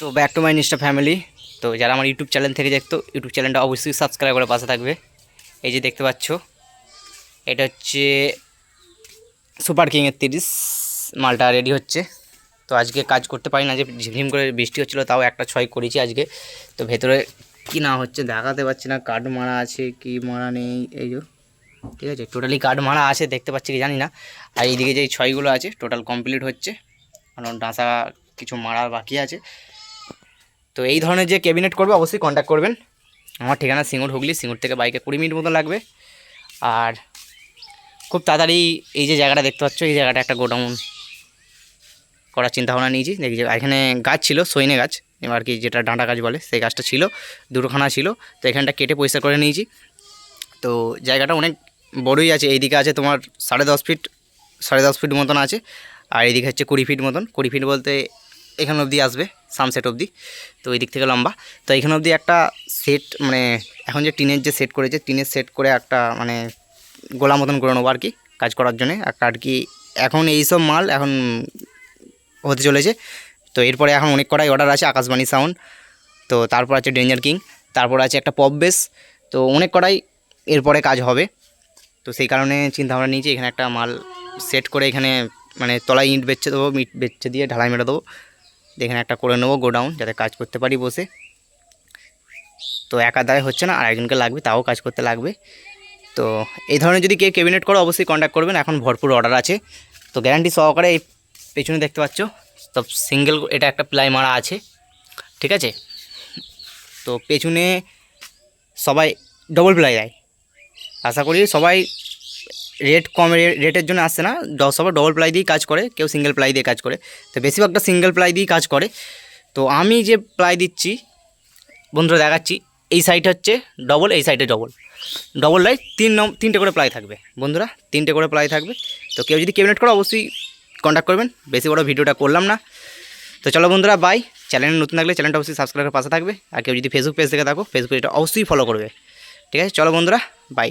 তো back to মাই নিষ্ঠা family তো যারা আমার ইউটিউব চ্যানেল থেকে দেখতো ইউটিউব চ্যানেলটা অবশ্যই সাবস্ক্রাইব করে পাশে থাকবে। এই যে দেখতে পাচ্ছ, এটা হচ্ছে সুপার কিংয়ের তিরিশ, মালটা রেডি হচ্ছে। তো আজকে কাজ করতে পারি না, যে ঝিমঝিম করে বৃষ্টি হচ্ছিল, তাও একটা ছয় করেছি আজকে। তো ভেতরে কি না হচ্ছে দেখাতে পাচ্ছি না কার্ড মারা আছে কি মারা নেই, এই যে। ঠিক আছে টোটালি কার্ড মারা আছে, দেখতে পাচ্ছি কি জানি না। আর এইদিকে যে ছয়গুলো আছে টোটাল কমপ্লিট হচ্ছে। কারণ ডাঁসা কিছু মারা বাকি আছে। তো এই ধরনের যে ক্যাবিনেট করবে, অবশ্যই কন্ট্যাক্ট করবেন। আমার ঠিকানা সিঙ্গুর হুগলি, সিঙ্গুর থেকে বাইকে কুড়ি মিনিট মতো লাগবে। আর খুব তাড়াতাড়ি এই যে জায়গাটা দেখতে পাচ্ছ, এই জায়গাটা একটা গোডাউন করার চিন্তাভাবনা নিয়েছি। দেখি এখানে গাছ ছিল সৈনে গাছ, এবার কি যেটা ডাঁটা গাছ বলে, সেই গাছটা ছিল, দুটোখানা ছিল। তো এখানটা কেটে পরিষ্কার করে নিয়েছি। তো জায়গাটা অনেক বড়ই আছে, এইদিকে আছে তোমার সাড়ে দশ ফিট, সাড়ে দশ ফিট মতন আছে, আর এইদিকে হচ্ছে কুড়ি ফিট মতন। কুড়ি ফিট বলতে এখানে অবধি আসবে সানসেট অবধি। তো এই দিক থেকে লম্বা। তো এখানে অবধি একটা সেট মানে এখন যে টিনের যে সেট করেছে, টিনের সেট করে একটা মানে গোলা মতন করে নেব আর কি কাজ করার জন্যে। আর কি এখন এইসব মাল এখন হতে চলেছে। তো এরপরে এখন অনেক কটাই অর্ডার আছে, আকাশবাণী সাউন্ড তো তারপর আছে ডেঞ্জার কিং তারপর আছে একটা পপ বেস তো অনেক কটাই এরপরে কাজ হবে। তো সেই কারণে চিন্তাভাবনা নিয়েছি, এখানে একটা মাল সেট করে এখানে মানে তলায় ইট বেচে দেবো, ইট বেচে দিয়ে ঢালাই মেরে দেবো। এখানে একটা করে নেব গোডাউন, যাতে কাজ করতে পারি বসে। তো একা দ্বারাই হচ্ছে না, আর একজনকে লাগবে, তাও কাজ করতে লাগবে। তো এই ধরনের যদি কেউ ক্যাবিনেট করো, অবশ্যই কন্ট্যাক্ট করবেন। এখন ভরপুর অর্ডার আছে। তো গ্যারান্টি সহকারে এই পেছনে দেখতে পাচ্ছ, তো সিঙ্গেল এটা একটা প্লাই মারা আছে। ঠিক আছে? তো পেছনে সবাই ডবল প্লাই দেয়। আশা করি সবাই রেট কম রেটের জন্য আসছে না। সবাই ডবল প্লাই দিয়েই কাজ করে, কেউ সিঙ্গেল প্লাই দিয়ে কাজ করে। তো বেশিরভাগটা সিঙ্গেল প্লাই দিয়েই কাজ করে। তো আমি যে প্লাই দিচ্ছি, বন্ধুরা দেখাচ্ছি, এই সাইড হচ্ছে ডবল এই সাইডে ডবল ডবল লাই তিন নম, তিনটে করে প্লাই থাকবে। বন্ধুরা, তিনটে করে প্লাই থাকবে। তো কেউ যদি ক্যাবিনেট করো, অবশ্যই কন্ট্যাক্ট করবেন। বেশি বড় ভিডিওটা করলাম না। তো চলো বন্ধুরা বাই চ্যানেল নতুন থাকলে চ্যানেলটা অবশ্যই সাবস্ক্রাইবের পাশে থাকবে। আর কেউ যদি ফেসবুক পেজ থেকে থাকো ফেসবুক এটা অবশ্যই ফলো করবে। ঠিক আছে? চলো বন্ধুরা বাই